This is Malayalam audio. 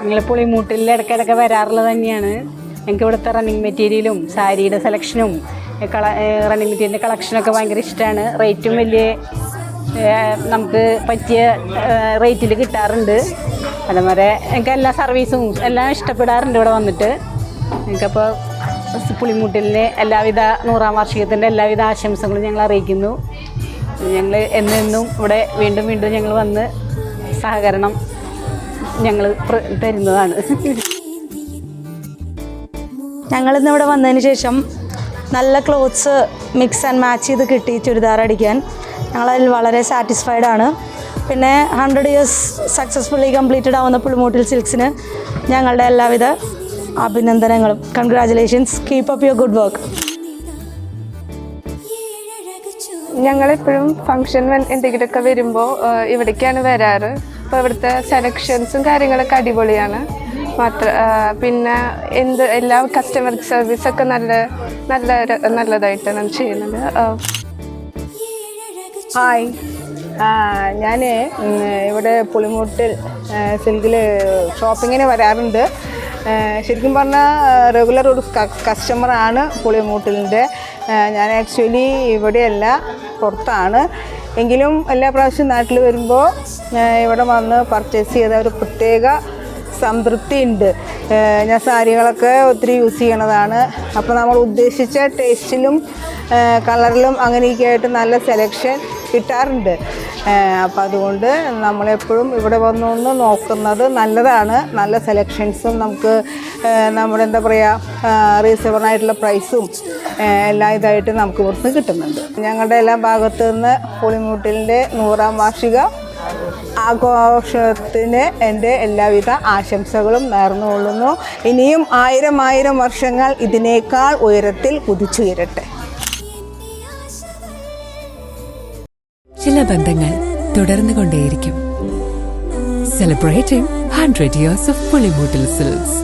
ഞങ്ങൾ പുളിമൂട്ടിൽ ഇടയ്ക്കിടയ്ക്ക് വരാറുള്ളത് തന്നെയാണ്. ഞങ്ങൾക്ക് ഇവിടുത്തെ റണ്ണിങ് മെറ്റീരിയലും സാരിയുടെ സെലക്ഷനും കള റണ്ണിങ് മെറ്റീരിയലിന്റെ കളക്ഷനൊക്കെ ഭയങ്കര ഇഷ്ടമാണ് റേറ്റും വലിയ നമുക്ക് പറ്റിയ റേറ്റിൽ കിട്ടാറുണ്ട്. അതേപോലെ എനിക്ക് എല്ലാ സർവീസും എല്ലാം ഇഷ്ടപ്പെടാറുണ്ട് ഇവിടെ വന്നിട്ട്. എനിക്കപ്പോൾ പുളിമൂട്ടിലിന് എല്ലാവിധ നൂറാം വാർഷികത്തിന്റെ എല്ലാവിധ ആശംസകളും ഞങ്ങൾ അറിയിക്കുന്നു. ഞങ്ങൾ എന്നെന്നും ഇവിടെ വീണ്ടും വീണ്ടും ഞങ്ങൾ വന്ന് സഹകരണം ഞങ്ങൾ തരുന്നതാണ്. ഞങ്ങളിന്ന് ഇവിടെ വന്നതിന് ശേഷം നല്ല ക്ലോത്ത്സ് മിക്സ് ആൻഡ് മാച്ച് ചെയ്ത് കിട്ടി ചുരിദാർ അടിക്കാൻ. ഞങ്ങളതിൽ വളരെ സാറ്റിസ്ഫൈഡ് ആണ്. പിന്നെ ഹൺഡ്രഡ് ഇയേഴ്സ് സക്സസ്ഫുള്ളി കംപ്ലീറ്റഡ് ആവുന്ന പുളിമൂട്ടിൽ സിൽക്സിന് ഞങ്ങളുടെ എല്ലാവിധ അഭിനന്ദനങ്ങളും. Congratulations keep up your good work ഞങ്ങളെപ്പോഴും ഫങ്ഷൻ എന്തെങ്കിലുമൊക്കെ വരുമ്പോൾ ഇവിടേക്കാണ് വരാറ്. അപ്പോൾ ഇവിടുത്തെ സെലക്ഷൻസും കാര്യങ്ങളൊക്കെ അടിപൊളിയാണ്. മാത്ര പിന്നെ എന്ത് എല്ലാ കസ്റ്റമർ സർവീസൊക്കെ നല്ല നല്ല നല്ലതായിട്ടാണ് ചെയ്യുന്നത് ഹായ് ഞാൻ ഇവിടെ പുളിമൂട്ടിൽ സിൽക്കിൽ ഷോപ്പിങ്ങിന് വരാറുണ്ട്. ശരിക്കും പറഞ്ഞാൽ റെഗുലർ ഒരു കസ്റ്റമറാണ് പുളിമൂട്ടിലിന്റെ ഞാൻ ആക്ച്വലി ഇവിടെയല്ല പുറത്താണ്. എങ്കിലും എല്ലാ പ്രാവശ്യം നാട്ടിൽ വരുമ്പോൾ ഇവിടെ വന്ന് പർച്ചേസ് ചെയ്ത ഒരു പ്രത്യേക സംതൃപ്തി ഉണ്ട്. ഞാൻ സാരികളൊക്കെ ഒത്തിരി യൂസ് ചെയ്യണതാണ്. അപ്പോൾ നമ്മൾ ഉദ്ദേശിച്ച ടേസ്റ്റിലും കളറിലും അങ്ങനെയൊക്കെ ആയിട്ട് നല്ല സെലക്ഷൻ കിട്ടാറുണ്ട്. അപ്പോൾ അതുകൊണ്ട് നമ്മളെപ്പോഴും ഇവിടെ വന്നൊന്ന് നോക്കുന്നത് നല്ലതാണ്. നല്ല സെലക്ഷൻസും നമുക്ക് നമ്മുടെ എന്താ പറയുക റീസണബിൾ ആയിട്ടുള്ള പ്രൈസും എല്ലാ ഇതായിട്ട് നമുക്ക് ഇവിടുന്ന് കിട്ടുന്നുണ്ട്. ഞങ്ങളുടെ എല്ലാ ഭാഗത്തു നിന്ന് പുളിമൂട്ടിലിന്റെ നൂറാം വാർഷിക ആഘോഷത്തിന് എന്റെ എല്ലാവിധ ആശംസകളും നേർന്നുകൊള്ളുന്നു. ഇനിയും ആയിരം ആയിരം വർഷങ്ങൾ ഇതിനേക്കാൾ ഉയരത്തിൽ കുതിച്ചുയരട്ടെ. ചില ബന്ധങ്ങൾ തുടർന്നു കൊണ്ടേയിരിക്കും. Celebrating hundred years of Pulimoottil silks